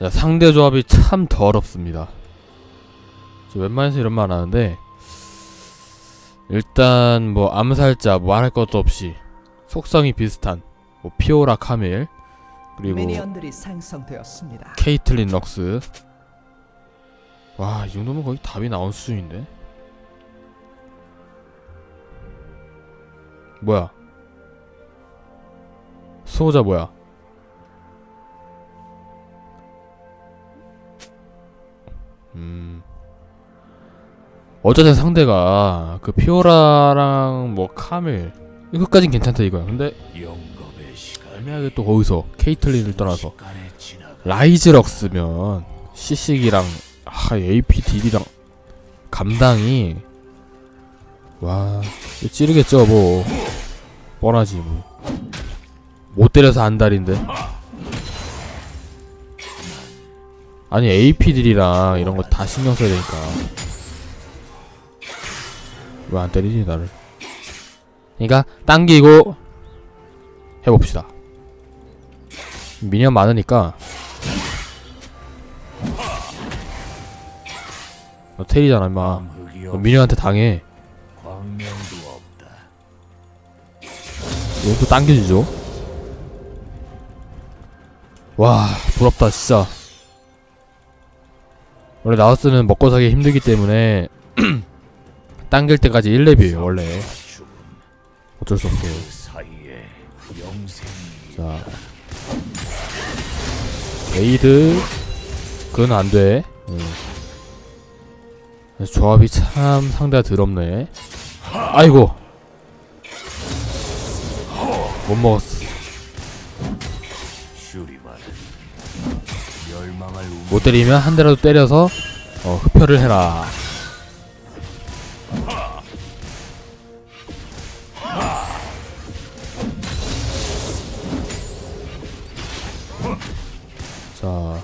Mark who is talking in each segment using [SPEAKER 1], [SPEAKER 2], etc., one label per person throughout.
[SPEAKER 1] 자, 상대 조합이 참 더럽습니다. 저 웬만해서 이런 말 안 하는데 일단 뭐 암살자 뭐 말할 것도 없이 속성이 비슷한 뭐 피오라 카밀 그리고. 케이틀린 럭스 와이 정도면 거의 답이 나온 수준인데 뭐야 수호자 뭐야 음. 어쨌든 상대가 그 피오라랑 뭐 카밀 이거까진 괜찮다 이거야. 근데 애매하게 또 거기서 케이틀린을 떠나서 라이즈럭스면 CC기랑 아, APDD랑 감당이 와 찌르겠죠 뭐. 뻔하지 뭐 못 때려서 안달인데 아니 APD랑 이런 거 다 신경 써야 되니까. 왜 안 때리지 나를? 그러니까 당기고 해봅시다. 미니언 많으니까. 너 테리잖아 임마.
[SPEAKER 2] 너없
[SPEAKER 1] 미녀한테 당해. 이것도 당겨지죠? 와 부럽다 진짜 원래 나우스는 먹고 사기 힘들기 때문에 당길 때까지 1렙이에요 원래. 어쩔 수 없게. 자. 레이드. 그건 안돼. 조합이 참 상대가 더럽네. 아이고. 못 먹었어 못 때리면 한 대라도 때려서 어, 흡혈을 해라. 자,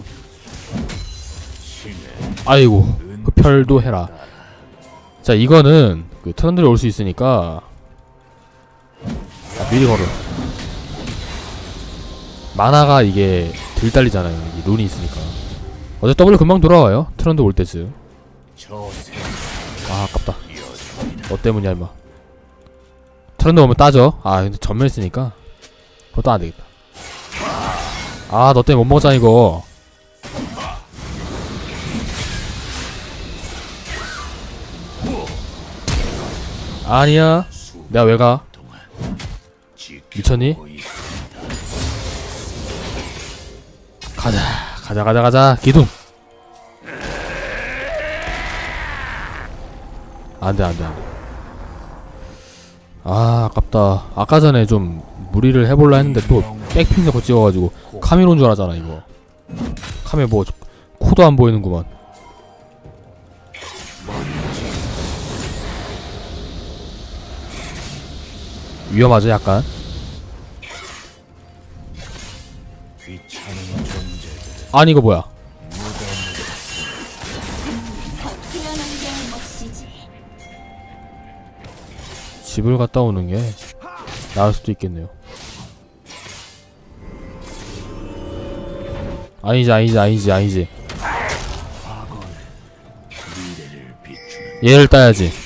[SPEAKER 1] 아이고
[SPEAKER 2] 은
[SPEAKER 1] 흡혈도 해라. 자, 이거는 그 트런들이 올 수 있으니까 아, 미리 걸어. 만화가 이게 들 달리잖아요. 이 룬이 있으니까. 어제 W 금방 돌아와요. 트런드 올 때쯤. 아 아깝다. 너 때문이야 임마. 트런드 오면 따져. 아 근데 전멸 쓰니까 그것도 안 되겠다. 아 너 때문에 못 먹었잖아 이거. 아니야. 내가 왜 가?
[SPEAKER 2] 동안
[SPEAKER 1] 미쳤니? 가자 가자 가자 가자. 기둥. 안돼 안돼 안돼. 아 아깝다. 아까 전에 좀 무리를 해볼라 했는데 또 백핑 잡고 찍어가지고 카메론 줄 알았잖아 이거. 카메 뭐 코도 안 보이는구만. 위험하죠 약간 아니 이거 뭐야. 집을 갔다 오는 게 나을 수도 있겠네요. 아니지 아니지 아니지 아니지 얘를 따야지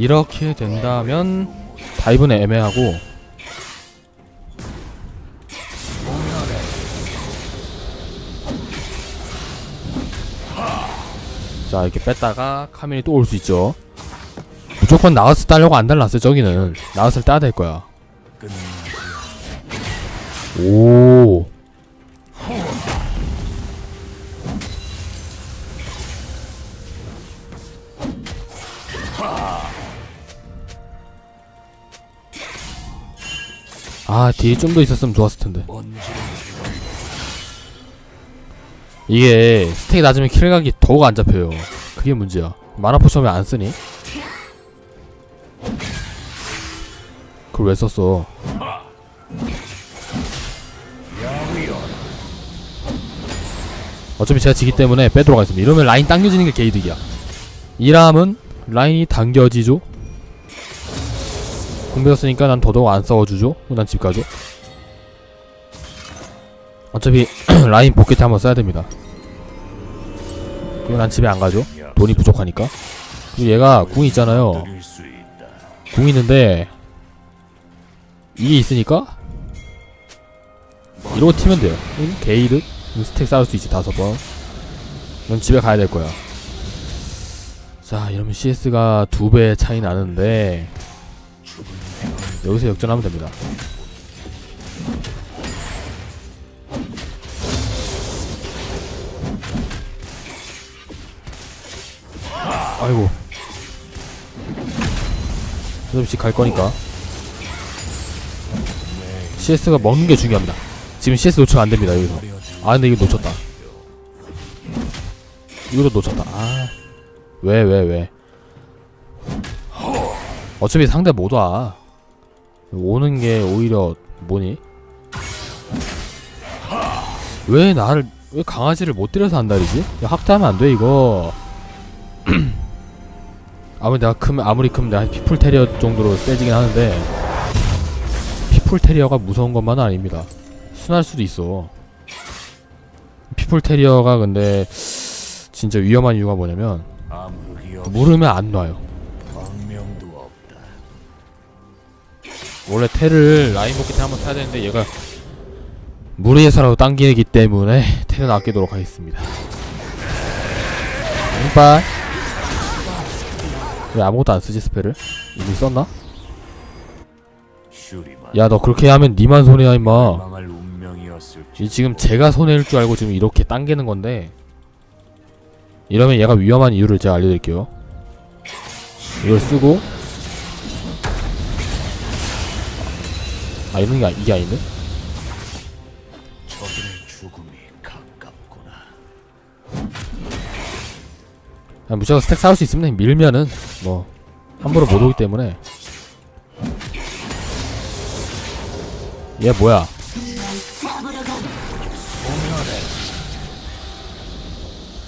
[SPEAKER 1] 이렇게 된다면 다이브는 애매하고 자 이렇게 뺐다가 카밀이 또 올 수 있죠. 무조건 나갔을 때 하려고 안 달랐어요 저기는. 나갔을 때 따야 될 거야. 오 딜이 좀 더 있었으면 좋았을 텐데. 이게 스택이 낮으면 킬각이 더욱 안 잡혀요. 그게 문제야. 마나 포션 왜안 쓰니? 그걸 왜 썼어? 어차피 제가 지기 때문에 빼도록 하겠습니다 이러면 라인 당겨지는 게 개이득이야 이람은 라인이 당겨지죠 공배였으니까 난 더더욱 안 싸워주죠? 난 집 가죠? 어차피 라인 복귀 때 한번 써야 됩니다. 그럼 난 집에 안 가죠? 돈이 부족하니까. 그리고 얘가 궁이 있잖아요.
[SPEAKER 2] 드릴 수 있다.
[SPEAKER 1] 궁 있는데 이게 있으니까 이러고 튀면 돼요. 응? 게이드? 응, 스택 쌓을 수 있지 다섯 번넌 집에 가야 될 거야. 자 이러면 CS가 두 배 차이 나는데 여기서 역전하면 됩니다. 아이고. 어차피 갈 거니까. CS가 먹는 게 중요합니다. 지금 CS 놓치면 안 됩니다 여기서. 아 근데 이거 놓쳤다. 이것도 놓쳤다. 아 왜 왜 왜? 어차피 상대 못 와 오는 게 오히려 뭐니 왜 나를 왜 강아지를 못 때려서 안달이지 야, 학대하면 안 돼 이거 아무리 내가 크면 아무리 크면 내가 피플 테리어 정도로 세지긴 하는데 피플 테리어가 무서운 것만은 아닙니다. 순할 수도 있어. 피플 테리어가 근데 진짜 위험한 이유가 뭐냐면. 물으면 안 놔요. 원래 테를 라인 복귀 때 한번 타야 되는데 얘가 무리해서라도 당기기 때문에 테는 아끼도록 하겠습니다. 이빨 왜 아무것도 안 쓰지 스펠을? 이미 썼나? 야 너 그렇게 하면 니만 손해야 임마.
[SPEAKER 2] 이
[SPEAKER 1] 지금 제가 손해일 줄 알고 지금 이렇게 당기는 건데 이러면 얘가 위험한 이유를 제가 알려드릴게요 이걸 쓰고 아 이런 게 아- 이게 아닌데?
[SPEAKER 2] 저들의 죽음이 가깝구나.
[SPEAKER 1] 그냥 무조건 스택 쌓을 수 있으면 밀면은 뭐 함부로 못 오기 때문에 얘 뭐야.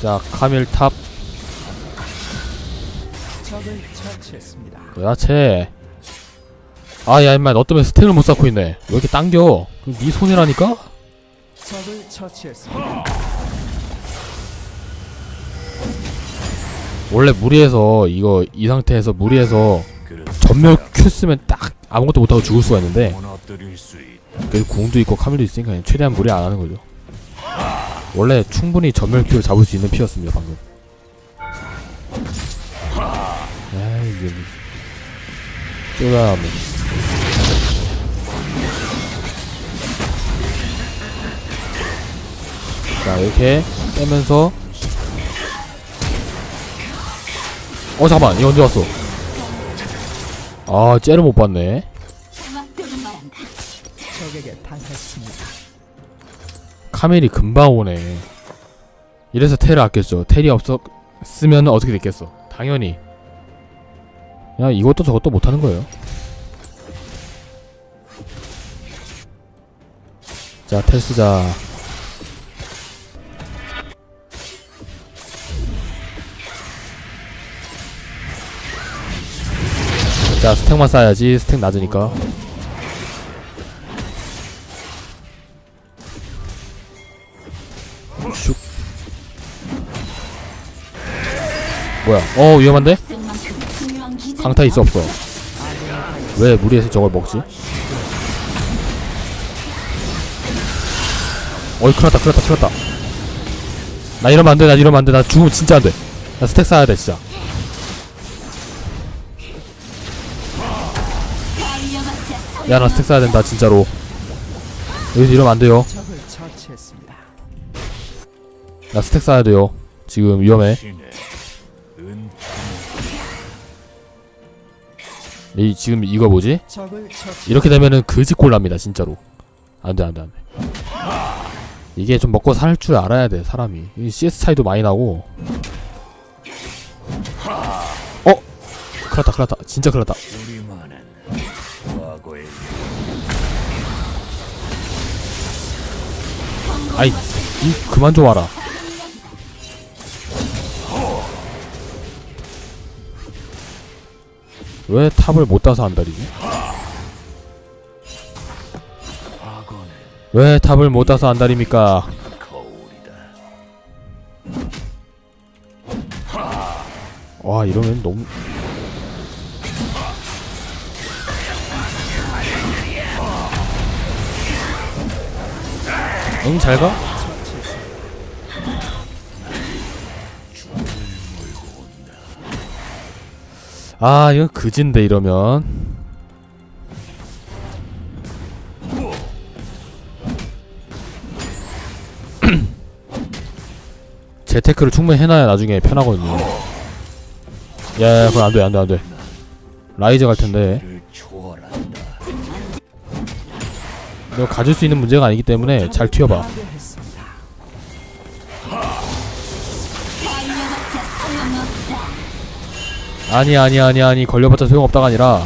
[SPEAKER 1] 자 카밀 탑
[SPEAKER 3] 적을 처치했습니다.
[SPEAKER 1] 야채 아야 임마 너 때문에 스택을 못 쌓고 있네 왜 이렇게 당겨 그럼 네 손해라니까?
[SPEAKER 3] 적을 처치했습니다.
[SPEAKER 1] 원래 무리해서 이거 이 상태에서 무리해서. 전멸 큐 쓰면 딱 아무것도 못하고 죽을 수가 있는데
[SPEAKER 2] 무너뜨릴 수 있다.
[SPEAKER 1] 그래도 궁도 있고 카밀도 있으니까 그냥 최대한 무리 안 하는 거죠 원래 충분히 전멸 큐를 잡을 수 있는 피였습니다 방금 에이 이게 쪼다하면 자 이렇게 빼면서 어 잠깐만 이거 언제 왔어 아 째를 못 봤네. 카멜이 금방 오네. 이래서 텔을 아꼈죠. 텔이 없었으면 어떻게 됐겠어. 당연히. 야 이것도 저것도 못하는 거예요. 자, 텔 쓰자. 자, 스택만 쌓아야지. 스택 낮으니까. 슉. 뭐야? 어 위험한데? 강타 있어 없어? 왜 무리해서 저걸 먹지? 어이 큰일 났다 큰일 났다 큰일 났다. 나 이러면 안돼 나 이러면 안돼 나 죽으면 진짜 안돼. 나 스택 쌓아야 돼 진짜. 야 나 스택 쌓아야 된다 진짜로. 여기서 이러면 안 돼요.
[SPEAKER 3] 적을 처치했습니다.
[SPEAKER 1] 나 스택 쌓아야 돼요 지금 위험해. 이 지금 이거 뭐지? 이렇게 되면은 그지 꼴납니다 진짜로. 안돼 안돼 안돼 이게 좀 먹고 살 줄 알아야 돼 사람이. 이 CS 차이도 많이 나고. 어? 큰일났다 큰일났다. 진짜 큰일났다. 아이 이, 그만 좀 와라. 왜 탑을 못 따서 안달이지? 왜 탑을 못 따서 안달입니까? 와 이러면 너무 응 잘가? 아 이거 그진데 이러면 재테크를 충분히 해놔야 나중에 편하거든요 야, 그건 안 돼, 안 돼, 안 돼. 라이즈 갈 텐데.
[SPEAKER 2] 를 초월한다.
[SPEAKER 1] 너 가질 수 있는 문제가 아니기 때문에 잘 튀어봐. 아니, 아니, 아니, 아니, 걸려봤자 소용없다가 아니라,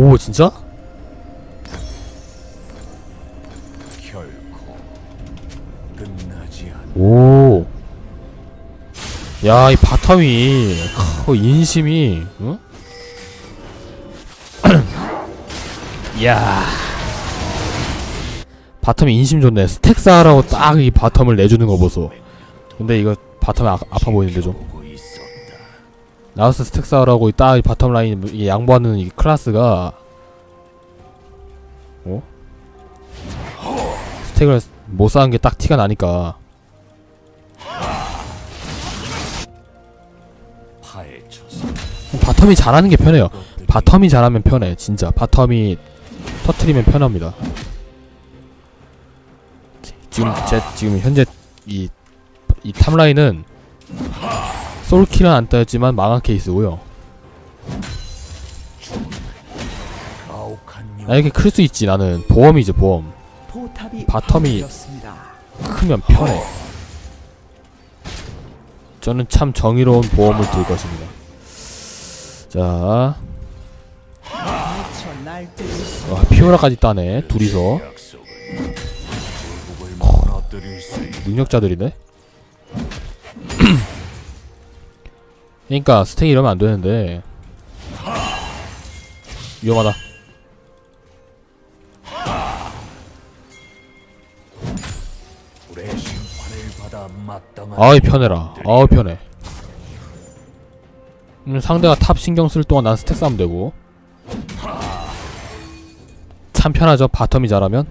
[SPEAKER 1] 오, 진짜? 오. 야, 이 바텀이, 크, 인심이, 응? 야 바텀이 인심 좋네. 스택 쌓으라고 딱 이 바텀을 내주는 거 보소. 근데 이거 바텀이 아, 아파 보이는데 좀. 나우스 스택 쌓으라고 딱이 바텀 라인 이 양보하는 이 클라스가 어? 스택을 못 쌓은 게 딱 티가 나니까 바텀이 잘하는 게 편해요. 바텀이 잘하면 편해. 진짜 바텀이 터트리면 편합니다. 지금 제 지금 현재 이 이 탑라인은 솔킬은 안 따였지만 망한 케이스고요. 아 이렇게 클 수 있지 나는 보험이죠 보험. 바텀이-. 크면 편해. 저는 참 정의로운 보험을 들 것입니다. 자. 와, 피오라까지 따네 둘이서. 능력자들이네. 그러니까 스택 이러면 안 되는데 위험하다. 아이 편해라. 아우 편해. 음, 상대가 탑 신경 쓸 동안 난 스택 싸면 되고. 참 편하죠. 바텀이 잘하면.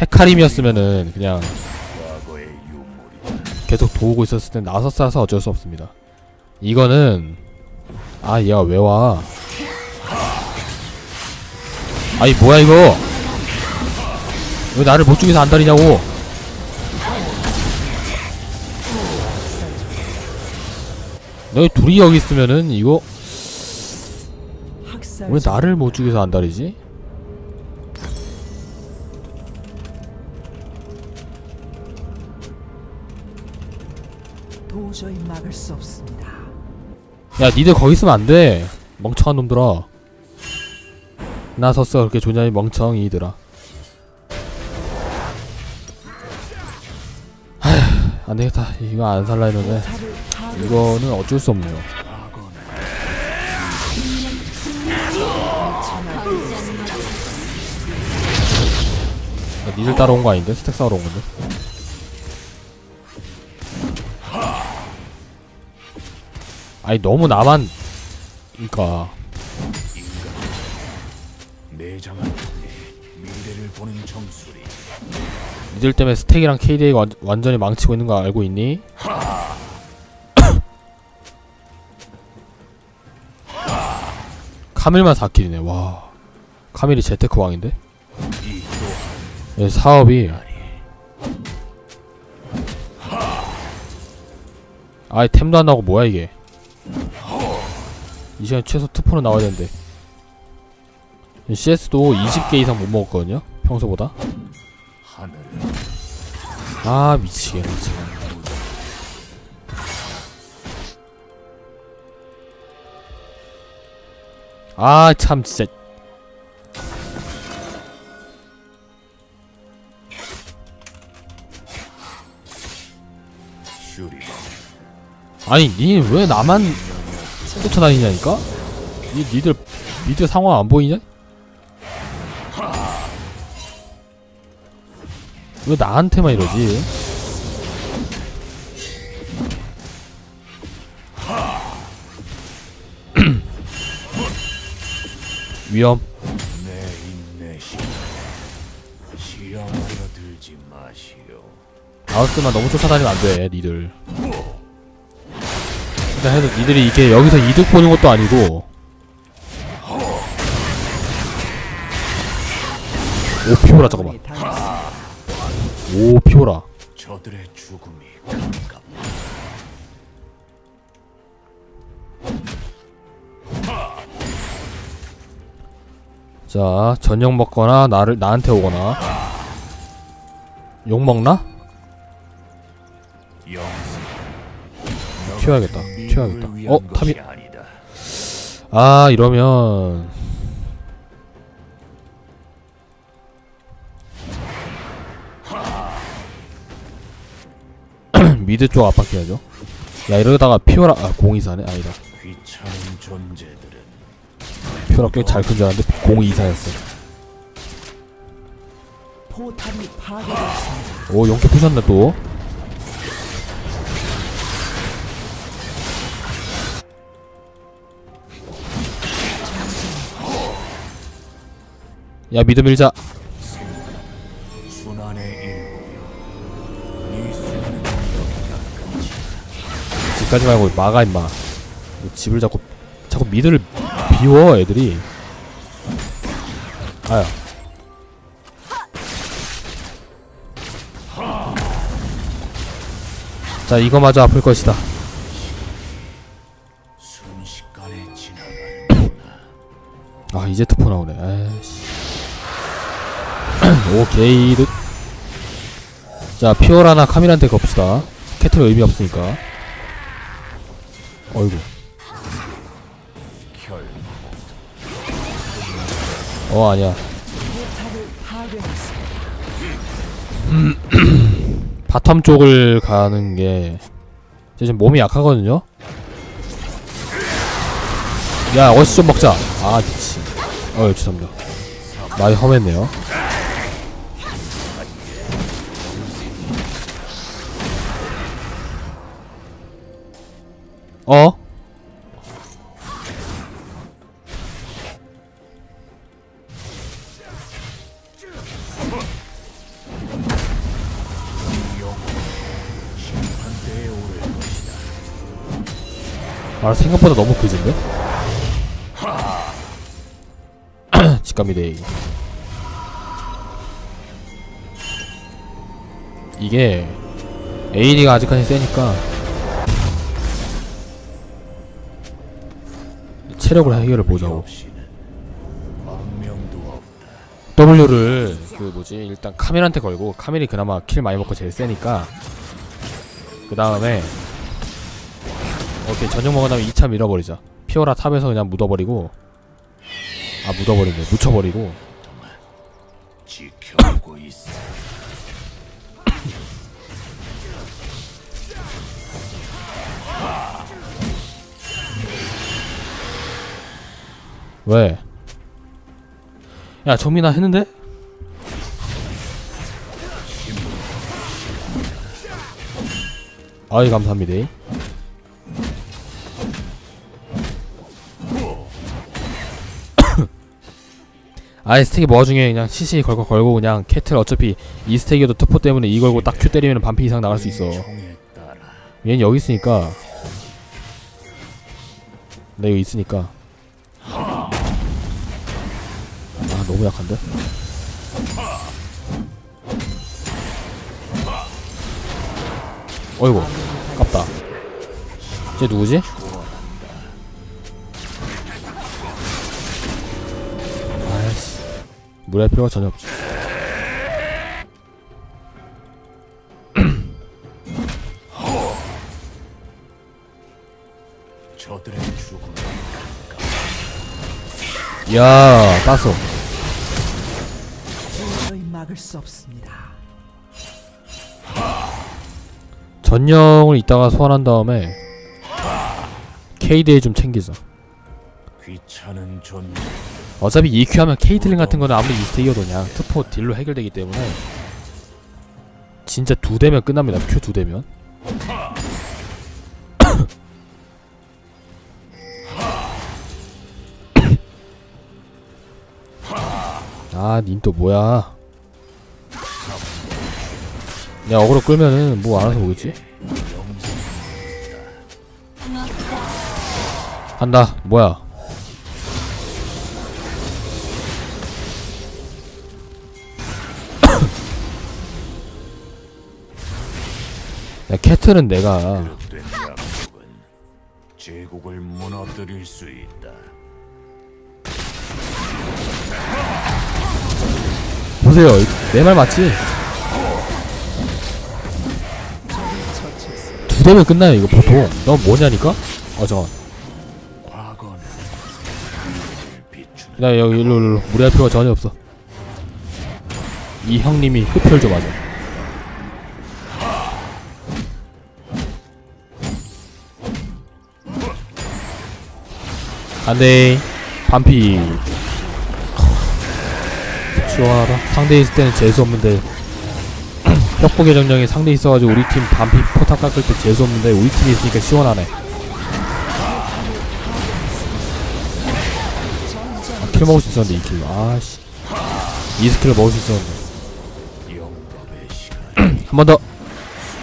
[SPEAKER 1] 헤카림이었으면은 그냥. 계속 도우고 있었을 땐 나서 싸서 어쩔 수 없습니다. 이거는 아 얘가 왜 와? 아이 뭐야 이거? 왜 나를 못 죽여서 안달이냐고? 너희 둘이 여기 있으면은 이거 왜 나를 못 죽여서 안달이지?
[SPEAKER 3] 도저히 막을 수 없습니다.
[SPEAKER 1] 야 니들 거기 있으면 안돼. 멍청한 놈들아. 나섰어. 그렇게 조냐이 멍청이들아. 안되겠다. 이거 안 살라 했는데. 이거는 어쩔 수 없네요. 야, 니들 따라온 거 아닌데? 스택 쌓으러 온 건데 아니 너무 나만 그니까
[SPEAKER 2] 점수리.
[SPEAKER 1] 니들 때문에 스택이랑 KDA가 완, 완전히 망치고 있는 거 알고 있니? 카밀만 4킬이네 와 카밀이 재테크 왕인데? 예, 사업이 아이 템도 안 나오고 뭐야 이게 이 시간에 최소 투포는 나와야 되는데. CS도 20개 이상 못 먹었거든요 평소보다. 아 미치겠네 지금 아참 진짜. 아니 니왜 나만 쫓아다니냐니까? 니 니들 니들 상황 안 보이냐? 왜 나한테만 이러지? 위험
[SPEAKER 2] 내 인내심 시험하여 들지 마시오
[SPEAKER 1] 아우스만 너무 쫓아다니면 안 돼 니들 일단 해도 니들이 이게 여기서 이득 보는 것도 아니고 오 피오라 잠깐만. 오 피오라
[SPEAKER 2] 저들의 죽음이
[SPEAKER 1] 자 전력 먹거나 나를 나한테 오거나 욕 먹나? 튀어야겠다. 튀어야겠다 어 탑이.
[SPEAKER 2] 아
[SPEAKER 1] 이러면. 미드 쪽 압박해야죠. 야 이러다가 피오라 아 공이사네. 아니다 피오라 꽤 잘 큰 줄 알았는데 공이사였어. 오 용케 부셨네 또 야 미드 밀자.
[SPEAKER 2] 순환은 여기까지
[SPEAKER 1] 집까지 말고 막아 임마. 뭐 집을 자꾸 자꾸 미드를 비워 애들이. 아야. 자 이거마저 아플 것이다. 아 이제 투포 나오네. 아이씨 오케이 자 피오라나 카밀한테 겁시다 캐틀 의미 없으니까 어이구 결어 아니야. 바텀 쪽을 가는 게제 지금 몸이 약하거든요. 야 어시 좀 먹자. 아 미친. 어 죄송합니다. 많이 험했네요. 어? 아 생각보다 너무 그진데? 직감이데이 이게 AD가 아직까지 세니까 체력을 해결을 보자고. W를 그 뭐지? 일단 카밀한테 걸고 카밀이 그나마 킬 많이 먹고 제일 세니까 그 다음에 오케이 전용 먹은 다음에 2차 밀어버리자 피오라 탑에서 그냥 묻어버리고 아 묻어버리네 묻혀버리고 왜? 야 정민아 했는데? 아이 감사합니다. 아이 스택이 뭐가 중요해? 그냥 CC 걸고 걸고 그냥 캐틀 어차피 이 스택이어도 투포 때문에 이 걸고 딱 Q 때리면 반피 이상 나갈 수 있어. 얘는 여기 있으니까. 나 여기 있으니까 너무 약한데? 어이구 깝다 쟤 누구지? 아이씨 무리할 필요가 전혀 없지
[SPEAKER 2] 저들의.
[SPEAKER 1] 야
[SPEAKER 3] 막을 수 없습니다.
[SPEAKER 1] 전령을 이따가 소환한 다음에 KD에 좀 챙기자
[SPEAKER 2] 귀찮은 존재.
[SPEAKER 1] 어차피 EQ 하면 케이틀린 같은 거는 아무리 이스트 이어도 그냥 트포 딜로 해결되기 때문에 진짜 두 대면 끝납니다. Q 두 대면. 아닌또 뭐야 내가 어그로 끌면은 뭐 알아서 오겠지? 한다 뭐야 야 캐틀은 내가
[SPEAKER 2] 그릇된 약속은 제국을 무너뜨릴 수 있다.
[SPEAKER 1] 보세요 내 말 맞지? 두 대면 끝나요 이거 보통. 넌 뭐냐니까? 어 잠깐 나 여기 일로 일로 무리할 필요가 전혀 없어. 이 형님이 흡혈 좀 하자. 안돼. 반피. 시원하다 상대 있을 때는 재수 없는데 혁복의 정령이 상대 있어가지고 우리 팀 반피 포탑 깎을 때 재수 없는데 우리 팀이 있으니까 시원하네. 아, 킬 먹을 수 있었는데 2킬. 아씨. 2스킬을 먹을 수 있었는데. 한 번 더.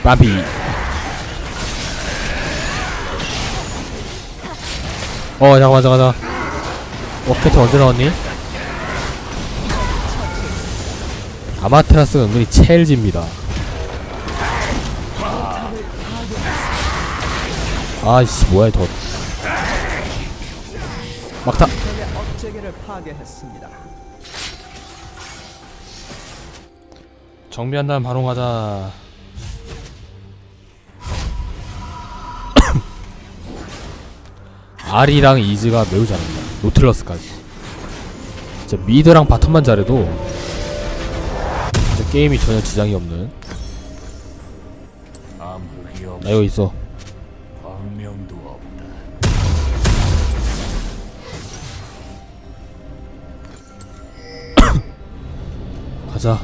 [SPEAKER 1] 반피. 어 잠깐만 잠깐만 어 캐터 언제 나왔니? 아마테라스가 은근히 첼지입니다 아이씨 뭐야 더 막타. 정비한 다음 바로 가자. 아리랑 이즈가 매우 잘합니다. 노틀러스까지. 진짜 미드랑 바텀만 잘해도 진짜 게임이 전혀 지장이 없는.
[SPEAKER 2] 없.
[SPEAKER 1] 나 여기 있어. 가자.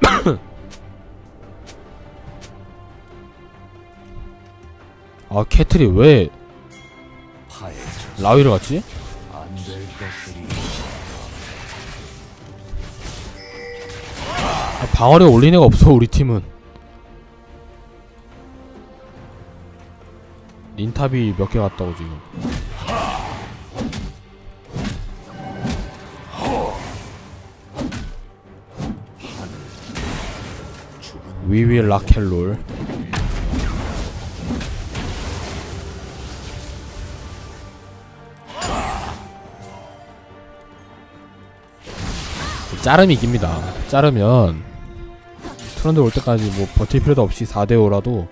[SPEAKER 1] 아 캐틀이 왜 라위를 갔지? 아, 방어력 올린 애가 없어 우리 팀은 닌탑이 몇 개 갔다고 지금 위위 라켈롤 자름이 이깁니다 자르면 트런드 올 때까지 뭐 버틸 필요도 없이 4대5라도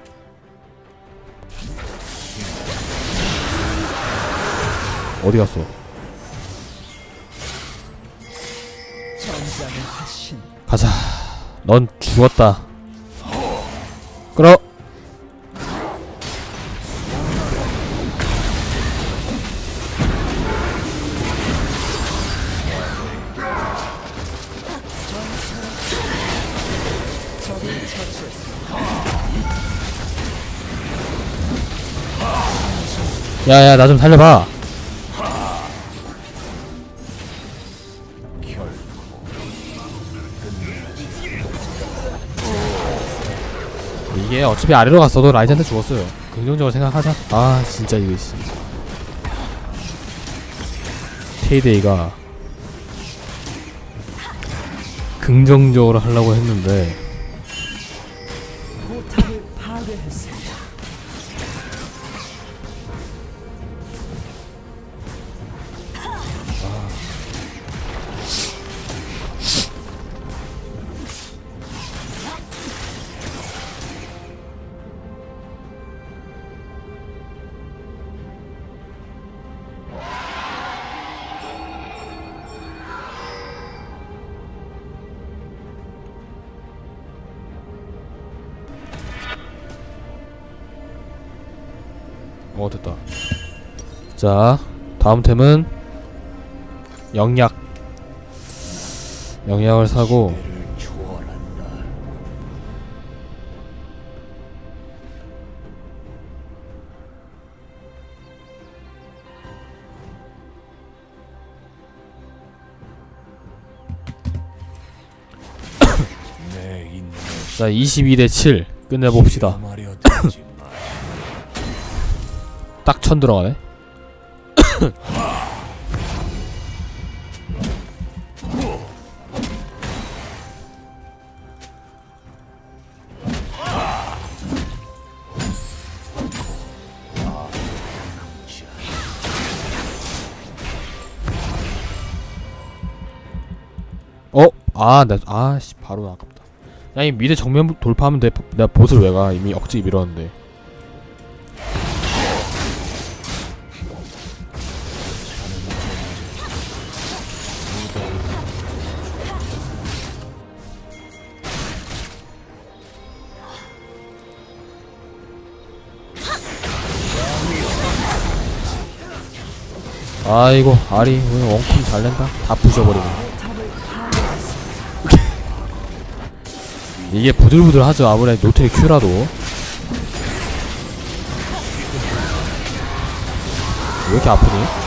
[SPEAKER 1] 어디 갔어? 가자. 넌 죽었다. 야야 나 좀 살려봐. 이게 어차피 아래로 갔어도 라이즈한테 죽었어요. 긍정적으로 생각하자. 아 진짜 이거 씨. 테이데이가 긍정적으로 하려고 했는데
[SPEAKER 2] 자 다음 템은 영약. 영약을 사고. 자 22대 7 끝내봅시다. 딱 천 들어가네 아, 나, 아, 씨, 바로 아깝다. 야, 이 미드 정면 돌파하면 돼. 내가 보스를 왜 가? 이미 억지 밀었는데. 아이고, 아리, 오늘 원콤 잘 낸다. 다 부셔버리네. 이게 부들부들하죠 아무래도 노트리 큐라도 왜 이렇게 아프니?